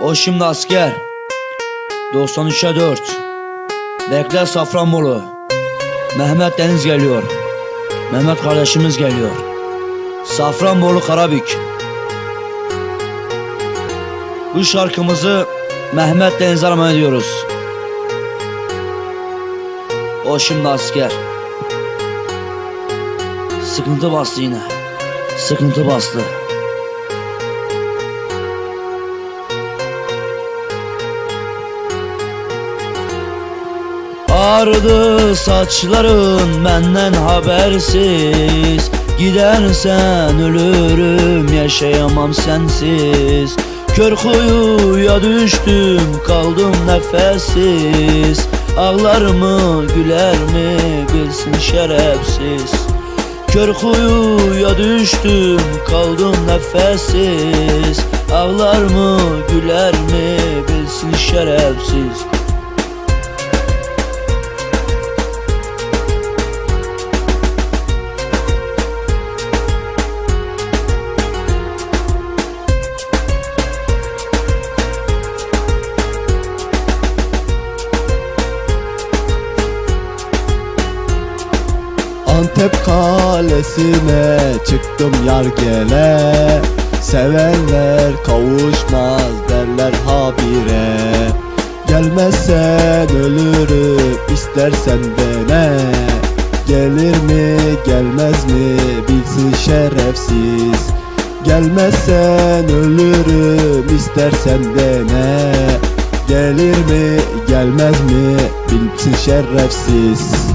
O şimdi asker. 93'e 4. Bekler Safranbolu. Mehmet Deniz geliyor. Mehmet kardeşimiz geliyor. Safranbolu Karabük. Bu şarkımızı Mehmet Deniz'e armağan ediyoruz. O şimdi asker. Sıkıntı bastı yine. Sıkıntı bastı. Ardı saçların benden habersiz. Gidersen ölürüm yaşayamam sensiz. Kör kuyuya düştüm kaldım nefessiz. Ağlar mı güler mi bilsin şerefsiz. Kör kuyuya düştüm kaldım nefessiz. Ağlar mı güler mi bilsin şerefsiz Antep kalesine çıktım yar gele. Sevenler kavuşmaz derler habire. Gelmezsen ölürüm istersen dene. Gelir mi gelmez mi bilsin şerefsiz. Gelmezsen ölürüm istersen dene. Gelir mi gelmez mi bilsin şerefsiz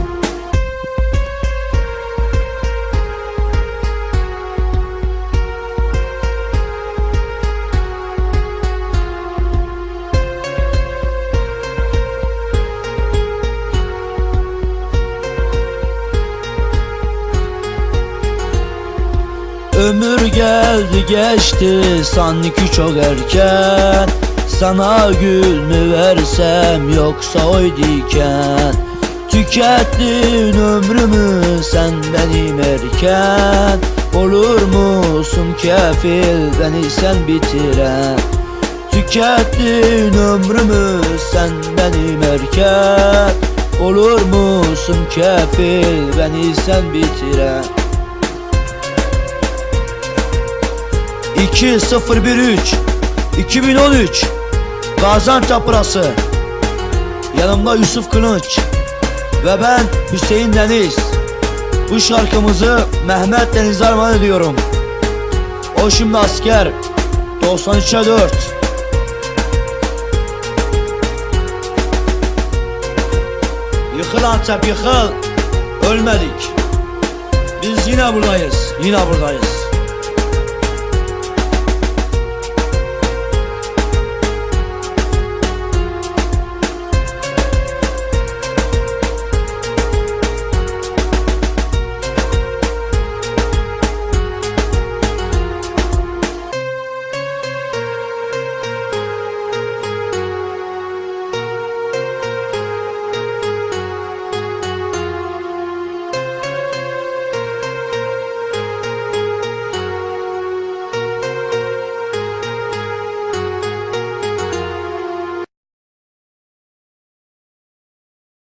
Ömür geldi geçti sanki çok erken. Sana gül mü versem yoksa oy diken? Tükettin ömrümü sen benim erken Olur musun kefil beni sen bitiren? Tükettin ömrümü sen benim erken Olur musun kefil beni sen bitiren 2013 2013 Gaziantep burası. Yanımda Yusuf Kılıç Ve ben Hüseyin Deniz. Bu şarkımızı Mehmet Deniz'e armağan ediyorum O şimdi asker 93'e 4 Yıkıl Antep yıkıl. Ölmedik. Biz yine buradayız Yine buradayız